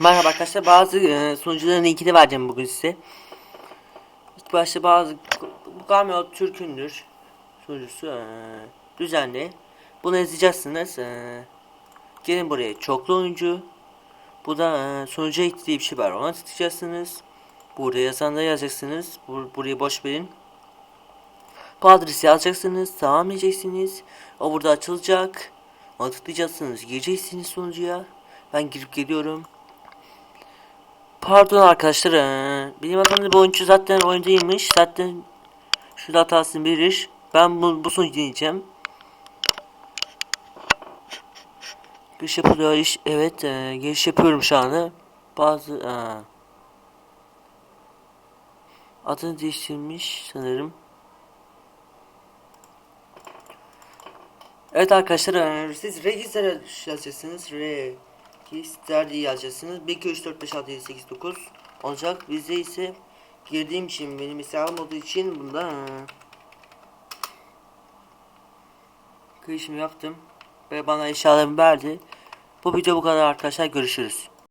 Merhaba arkadaşlar bazı e, sunucuların linkini vereceğim bugün size. İlk başta bazı bu Gameo Türk'ündür sunucusu e, düzenli. Bunu yazacaksınız. E, gelin buraya çoklu oyuncu. Bu da e, sunucuya eklediği bir şey var. Ona tıklayacaksınız. Burada yazanda yazacaksınız. Bur burayı boş verin. Bu adresi yazacaksınız. Tamam diyeceksiniz. O burada açılacak. Ona tıklayacaksınız. Gireceksiniz sunucuya. Ben girip geliyorum. Pardon arkadaşlar. eee, Benim adamda bu oyuncu zaten oyundaymış. Zaten şurada hatasını verir. Ben bu, bu sonucu deneyeceğim. Giriş yapılıyor. iş- Evet. eee, giriş yapıyorum şu anda. Bazı... eee, adını değiştirmiş sanırım. Evet arkadaşlar siz register yazacaksınız. Register diye yazacaksınız. 1 2 3 4 5 6 7 8 9 olacak. Bizde ise girdiğim için benim hesabım olduğu için bunda girişimi yaptım ve bana eşyalarımı verdi. Bu video bu kadar arkadaşlar görüşürüz.